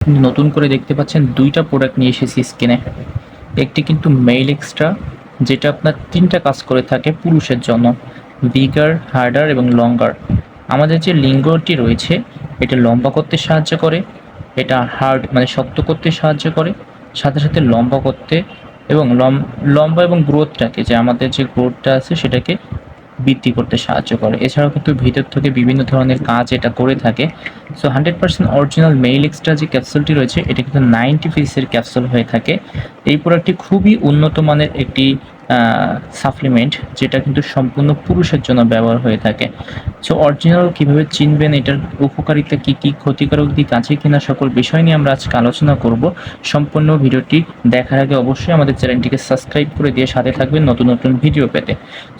নতুন করে দেখতে পাচ্ছেন দুইটা প্রোডাক্ট নিয়ে এসেছি স্কিনে একটি কিন্তু মেইল এক্সট্রা যেটা আপনার তিনটা কাজ করে থাকে পুরুষের জন্য বিগার হার্ডার এবং লঙ্গার আমাদের যে লিঙ্গটি রয়েছে, এটা লম্বা করতে সাহায্য করে, এটা হার্ড মানে শক্ত করতে সাহায্য করে, সাথে সাথে লম্বা করতে এবং লম- লম্বা এবং গ্রোথটাকে যে আমাদের যে গ্রোথটা আছে সেটাকে বৃদ্ধি করতে সাহায্য করে। এছাড়াও কিন্তু ভিতর থেকে বিভিন্ন ধরনের কাজ এটা করে থাকে। So hundred percent original male extra যে ক্যাপসুলটি রয়েছে, এটা কিন্তু নাইনটি পিসের ক্যাপসুল হয়ে থাকে। এই প্রোডাক্টটি খুবই উন্নত মানের একটি সাপ্লিমেন্ট যেটা কিন্তু সম্পূর্ণ পুরুষের জন্য ব্যবহার হয়ে থাকে। সো অরিজিনাল কীভাবে চিনবেন, এটার উপকারিতা কী কী ক্ষতিকারক দিক আছে কিনা সকল বিষয় নিয়ে আমরা আজকে আলোচনা করব। সম্পূর্ণ ভিডিওটি দেখার আগে অবশ্যই আমাদের চ্যানেলটিকে সাবস্ক্রাইব করে দিয়ে সাথে থাকবেন নতুন নতুন ভিডিও পেতে।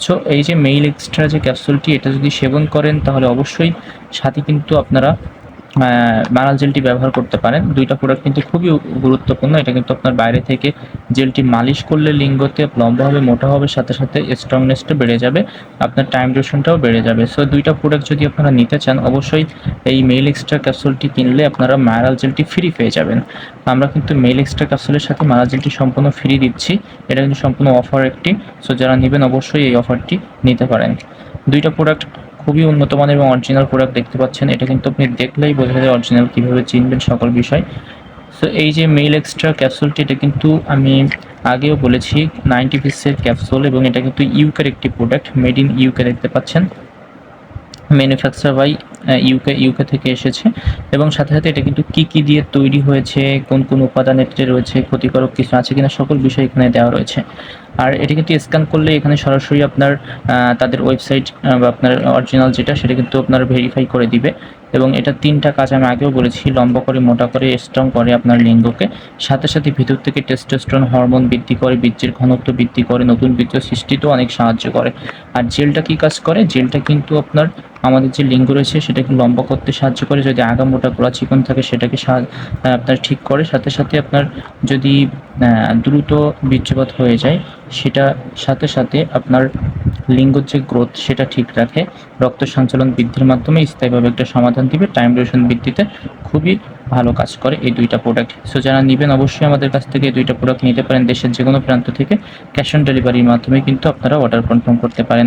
সো এই যে মেইল এক্সট্রা যে ক্যাপসুলটি এটা যদি সেবন করেন, তাহলে অবশ্যই সাথে কিন্তু আপনারা মারাল জেলটি ব্যবহার করতে পারেন। দুইটা প্রোডাক্ট কিন্তু খুবই গুরুত্বপূর্ণ। এটা কিন্তু আপনার বাইরে থেকে জেলটি মালিশ করলে লিঙ্গতে লম্বা হবে, মোটা হবে, সাথে সাথে স্ট্রংনেসটা বেড়ে যাবে, আপনার টাইম ডিউরেশনটাও বেড়ে যাবে। সো দুইটা প্রোডাক্ট যদি আপনারা নিতে চান, অবশ্যই এই মেইল এক্সট্রা ক্যাপসুলটি কিনলে আপনারা মারাল জেলটি ফ্রি পেয়ে যাবেন। আমরা কিন্তু মেল এক্সট্রা ক্যাপসুলের সাথে মারাল জেলটি সম্পূর্ণ ফ্রি দিচ্ছি। এটা কিন্তু সম্পূর্ণ অফার একটি। সো যারা নেবেন অবশ্যই এই অফারটি নিতে পারেন। দুইটা প্রোডাক্ট খুবই উন্নত মানের এবং অরিজিনাল প্রোডাক্ট দেখতে পাচ্ছেন। এটা কিন্তু আপনি দেখলেই বোঝা যায় অরিজিনাল কীভাবে চিনবেন সকল বিষয়। সো এই যে মেইল এক্সট্রা ক্যাপসুলটি এটা কিন্তু আমি আগেও বলেছি নাইনটি পিসের ক্যাপসুল এবং এটা কিন্তু ইউকের একটি প্রোডাক্ট মেড ইন ইউকে দেখতে পাচ্ছেন। ম্যানুফ্যাকচার বাই ইউকে ইউকে থেকে এসেছে এবং সাথে সাথে এটা কিন্তু কি কি দিয়ে তৈরি হয়েছে, কোন কোন উপাদান এতে রয়েছে, ক্ষতিকারক কিছু আছে কিনা, সকল বিষয় এখানে দেওয়া রয়েছে। আর এটি কিন্তু স্ক্যান করলে এখানে সরাসরি আপনার তাদের ওয়েবসাইট বা আপনার অরিজিনাল যেটা, সেটা কিন্তু আপনার ভেরিফাই করে দিবে। এবং এটা তিনটা কাজ আমি আগেও বলেছি, লম্বা করে, মোটা করে স্ট্রং করে আপনার লিঙ্গকে। সাথে সাথে ভিতর থেকে টেস্টোস্টেরন হরমোন বৃদ্ধি করে, বীর্যের ঘনত্ব বৃদ্ধি করে, নতুন বীর্য সৃষ্টিতেও অনেক সাহায্য করে। আর জেলটা কি কাজ করে? জেলটা কিন্তু আপনার আমাদের যে লিঙ্গ রয়েছে সেটাকে লম্বা করতে সাহায্য করে, যদি আগা মোটা গোড়া চিকন থাকে সেটাকে আপনার ঠিক করে, সাথে সাথে আপনার যদি দ্রুত বীর্যপাত হয়ে যায়, সেটা সাথে সাথে আপনার লিঙ্গর যে গ্রোথ সেটা ঠিক রাখে। রক্ত সঞ্চালন বৃদ্ধির মাধ্যমে স্থায়ীভাবে একটা সমাধান দিবে, টাইম ডিউরেশন বৃদ্ধিতে খুবই ভালো কাজ করে এই দুইটা প্রোডাক্ট সো যারা নেবেন অবশ্যই আমাদের কাছ থেকে এই দুইটা প্রোডাক্ট নিতে পারেন দেশের যে কোনো প্রান্ত থেকে। ক্যাশ অন ডেলিভারির মাধ্যমে কিন্তু আপনারা অর্ডার কনফার্ম করতে পারেন।